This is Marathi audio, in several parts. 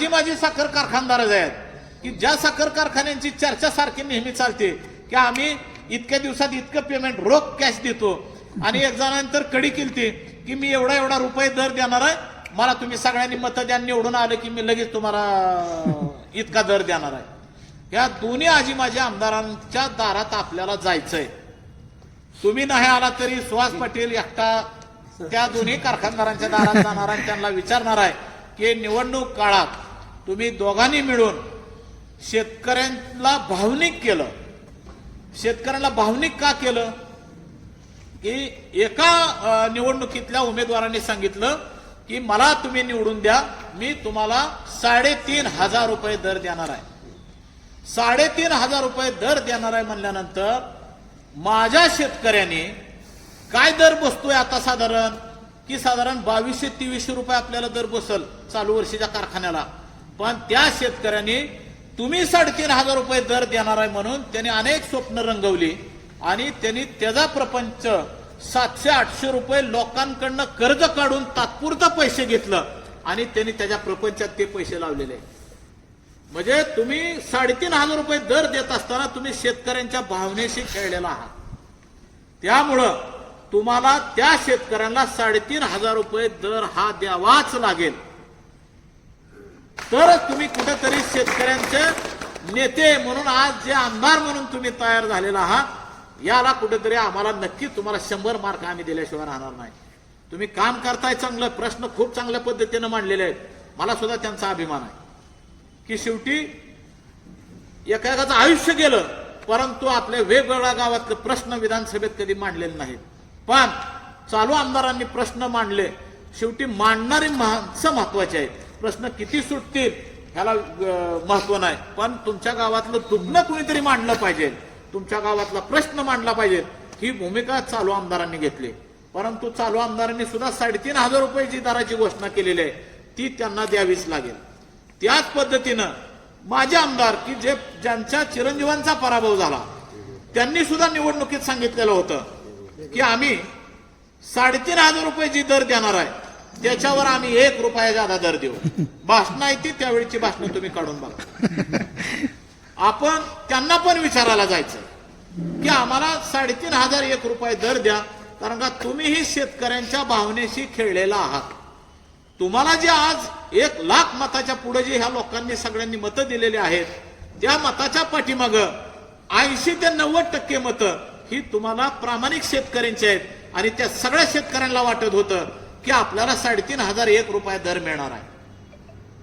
माझी माझी साखर कारखानदार आहेत. की ज्या साखर कारखान्यांची चर्चा सारखी नेहमी चालते की आम्ही इतक्या दिवसात इतकं पेमेंट रोख कॅश देतो. आणि एक जणांतर कडी केलती की मी एवढा एवढा रुपये दर देणार आहे मला तुम्ही सगळ्यांनी मतदान द्या निवडून आलं की मी लगेच तुम्हाला इतका दर देणार आहे. या दोन्ही आजी माझ्या आमदारांच्या दारात आपल्याला जायचंय. तुम्ही नाही आला तरी सुहास पाटील एकटा त्या दोन्ही कारखानदारांच्या दारात जाणार आणि त्यांना विचारणार आहे की निवडणूक काळात तुम्ही दोघांनी मिळून शेतकऱ्यांना भावनिक केलं. शेतकऱ्यांना भावनिक का केलं? की एका निवडणुकीतल्या उमेदवारांनी सांगितलं की मला तुम्ही निवडून द्या मी तुम्हाला साडेतीन हजार रुपये दर देणार आहे. साडेतीन हजार रुपये दर देणार आहे म्हणल्यानंतर माझ्या शेतकऱ्याने काय दर बसतोय आता साधारण? की साधारण बावीसशे तेवीसशे रुपये आपल्याला दर बसल चालू वर्षीच्या कारखान्याला. पण त्या शेतकऱ्यांनी तुम्ही साडेतीन हजार रुपये दर देणार आहे म्हणून त्यांनी अनेक स्वप्न रंगवली आणि त्यांनी त्याचा प्रपंच सातशे आठशे रुपये लोकांकडनं कर्ज काढून तात्पुरतं पैसे घेतलं आणि त्यांनी त्याच्या प्रपंचात ते पैसे लावलेले. म्हणजे तुम्ही साडेतीन हजार रुपये दर देत असताना तुम्ही शेतकऱ्यांच्या भावनेशी खेळलेला आहात. त्यामुळं तुम्हाला त्या शेतकऱ्यांना साडेतीन हजार रुपये दर हा द्यावाच लागेल. तरच तुम्ही कुठेतरी शेतकऱ्यांचे नेते म्हणून आज जे आमदार म्हणून तुम्ही तयार झालेला आहात याला कुठेतरी आम्हाला नक्की तुम्हाला शंभर मार्क आम्ही दिल्याशिवाय राहणार नाही. तुम्ही काम करताय चांगलं प्रश्न खूप चांगल्या पद्धतीनं मांडलेले आहेत. मला सुद्धा त्यांचा अभिमान आहे. की शेवटी एका एकाचं आयुष्य गेलं परंतु आपल्या वेगवेगळ्या गावातले प्रश्न विधानसभेत कधी मांडलेले नाहीत. पण चालू आमदारांनी प्रश्न मांडले. शेवटी मांडणारी माणसं महत्वाची आहेत. प्रश्न किती सुटतील ह्याला महत्त्व नाही. पण तुमच्या गावातलं दुग्न कुणीतरी मांडलं पाहिजे. तुमच्या गावातला प्रश्न मांडला पाहिजे. ही भूमिका चालू आमदारांनी घेतली. परंतु चालू आमदारांनी सुद्धा साडेतीन हजार रुपयाची दराची घोषणा केलेली आहे. ती त्यांना द्यावीच लागेल. त्याच पद्धतीनं माझे आमदार की जे ज्यांच्या चिरंजीवांचा पराभव झाला त्यांनी सुद्धा निवडणुकीत सांगितलेलं होतं की आम्ही साडेतीन हजार रुपये जी दर देणार आहे त्याच्यावर आम्ही एक रुपया जादा दर देऊ. भाषणं आहे ती त्यावेळीची भाषणं तुम्ही काढून बघा. आपण त्यांना पण विचारायला जायचं की आम्हाला साडेतीन हजार एक रुपये दर द्या कारण का तुम्हीही शेतकऱ्यांच्या भावनेशी खेळलेला आहात. तुम्हाला जे आज एक लाख मताच्या पुढे जे ह्या लोकांनी सगळ्यांनी मतं दिलेली आहेत त्या मताच्या पाठीमाग ऐंशी ते नव्वद टक्के मतं ही तुम्हाला प्रामाणिक शेतकऱ्यांची आहेत आणि त्या सगळ्या शेतकऱ्यांना वाटत होतं की आपल्याला साडेतीन हजार एक रुपये दर मिळणार आहे.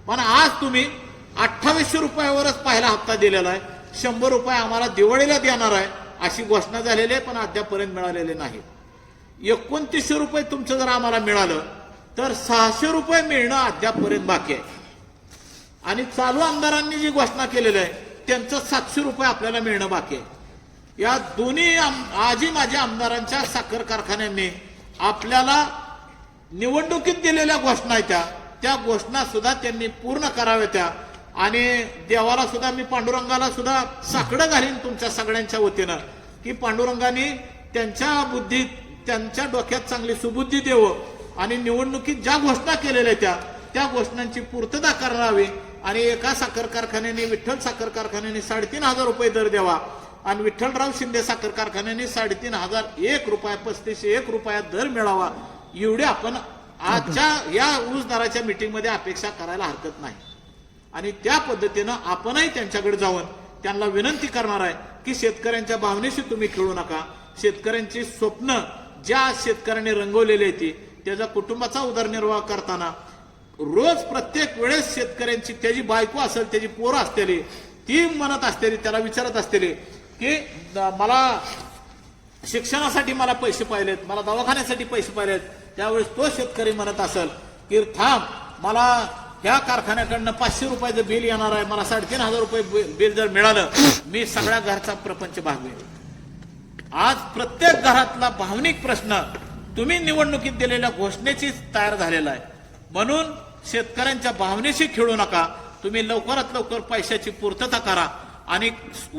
पण आज तुम्ही अठ्ठावीसशे रुपयावरच पहिला हप्ता दिलेला आहे. शंभर रुपये आम्हाला दिवाळीला देणार आहे अशी घोषणा झालेली आहे पण अद्यापर्यंत मिळालेले नाही. एकोणतीसशे रुपये तुमचं जर आम्हाला मिळालं तर सहाशे रुपये मिळणं अद्यापर्यंत बाकी आहे. आणि चालू आमदारांनी जी घोषणा केलेली आहे त्यांचं सातशे रुपये आपल्याला मिळणं बाकी आहे. या दोन्ही आम- आजी माझ्या आमदारांच्या साखर कारखान्यांनी आपल्याला निवडणुकीत दिलेल्या घोषणा आहेत त्या. त्या घोषणा सुद्धा त्यांनी पूर्ण कराव्या त्या. आणि देवाला सुद्धा मी पांडुरंगाला सुद्धा साकडं घालीन तुमच्या सगळ्यांच्या वतीनं. की पांडुरंगाने त्यांच्या बुद्धीत त्यांच्या डोक्यात चांगली सुबुद्धी देवं आणि निवडणुकीत ज्या घोषणा केलेल्या त्या त्या घोषणांची पूर्तता करावी आणि एका साखर कारखान्याने विठ्ठल साखर कारखान्याने साडेतीन हजार रुपये दर द्यावा. आणि विठ्ठलराव शिंदे साखर कारखान्याने साडेतीन हजार एक रुपया पस्तीसशे एक रुपया दर मिळावा. एवढे आपण आजच्या या ऊस दराच्या मीटिंगमध्ये अपेक्षा करायला हरकत नाही. आणि त्या पद्धतीनं आपणही त्यांच्याकडे जाऊन त्यांना विनंती करणार आहे की शेतकऱ्यांच्या भावनेशी तुम्ही खेळू नका. शेतकऱ्यांची स्वप्न ज्या शेतकऱ्यांनी रंगवलेली आहे ती त्याचा कुटुंबाचा उदरनिर्वाह करताना रोज प्रत्येक वेळेस शेतकऱ्यांची त्याची बायको असेल त्याची पोरं असतेली ती म्हणत असतेली त्याला विचारत असतेली की मला शिक्षणासाठी मला पैसे पाहिलेत मला दवाखान्यासाठी पैसे पाहिलेत. त्यावेळेस तो शेतकरी म्हणत असेल की थांब मला ह्या कारखान्याकडनं पाचशे रुपयाचं बिल येणार आहे मला साडेतीन हजार रुपये बिल जर मिळालं मी सगळ्या घरचा प्रपंच भागवेल आज प्रत्येक घरातला भावनिक प्रश्न तुम्ही निवडणुकीत दिलेल्या घोषणेची तयार झालेला आहे. म्हणून शेतकऱ्यांच्या भावनेशी खेळू नका. तुम्ही लवकरात लवकर पैशाची पूर्तता करा आणि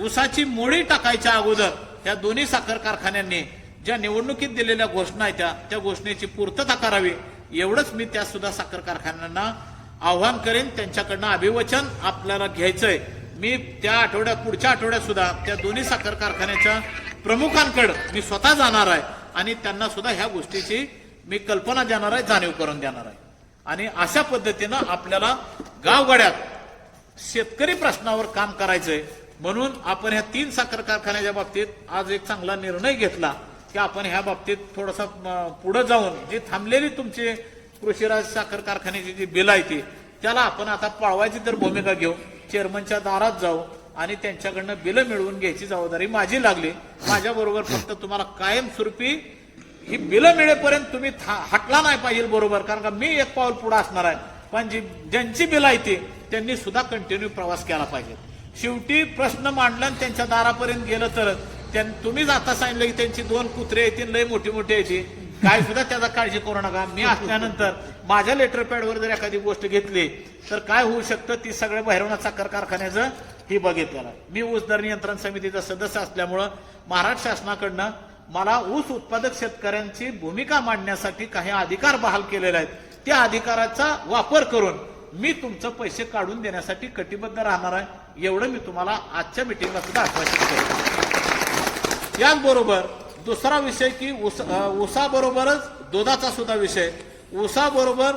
ऊसाची मोडी टाकायच्या अगोदर त्या दोन्ही साखर कारखान्यांनी ज्या निवडणुकीत दिलेल्या घोषणा आहेत त्या त्या घोषणेची पूर्तता करावी एवढंच मी त्या सुद्धा साखर कारखान्यांना आव्हान करेन. त्यांच्याकडनं अभिवचन आपल्याला घ्यायचंय. मी त्या आठवड्यात पुढच्या आठवड्यात सुद्धा त्या दोन्ही साखर कारखान्याच्या प्रमुखांकडे मी स्वतः जाणार आहे आणि त्यांना सुद्धा ह्या गोष्टीची मी कल्पना देणार आहे जाणीव करून देणार आहे. आणि अशा पद्धतीनं आपल्याला गावगाड्यात शेतकरी प्रश्नावर काम करायचंय. म्हणून आपण ह्या तीन साखर कारखान्याच्या बाबतीत आज एक चांगला निर्णय घेतला की आपण ह्या बाबतीत थोडासा पुढे जाऊन जी थांबलेली तुमची कृषीराज साखर कारखान्याची जी बिल आहे ती त्याला आपण आता पळवायची तर भूमिका घेऊ चेअरमनच्या दारात जाऊ आणि त्यांच्याकडनं बिलं मिळवून घ्यायची जबाबदारी माझी लागली. माझ्याबरोबर फक्त तुम्हाला कायमस्वरूपी ही बिलं मिळेपर्यंत तुम्ही था- हटला नाही पाहिजे बरोबर कारण का मी एक पाऊल पुढे असणार आहे. पण जी ज्यांची बिलं आहे ती त्यांनी सुद्धा कंटिन्यू प्रवास केला पाहिजे. शेवटी प्रश्न मांडला आणि त्यांच्या दारापर्यंत गेलं तर त्यां- तुम्हीच आता सांगितलं की त्यांची दोन कुत्रे येतील लय मोठी मोठी येते काय सुद्धा त्याचा काळजी करू नका. मी असल्यानंतर माझ्या लेटर पॅडवर जर एखादी गोष्ट घेतली तर काय होऊ शकतं? ती सगळं भैरवणा साखर कारखान्याचं हे बघितलेलं. आहे. मी ऊस दर नियंत्रण समितीचा सदस्य असल्यामुळं महाराष्ट्र शासनाकडनं मला ऊस उत्पादक शेतकऱ्यांची भूमिका मांडण्यासाठी काही अधिकार बहाल केलेले आहेत. त्या अधिकाराचा वापर करून मी तुमचं पैसे काढून देण्यासाठी कटिबद्ध राहणार आहे. एवढं मी तुम्हाला आजच्या मिटिंगला सुद्धा आश्वासित केलं याचबरोबर दुसरा विषय की उस उसाबरोबरच दुधाचा सुद्धा विषय. उसाबरोबर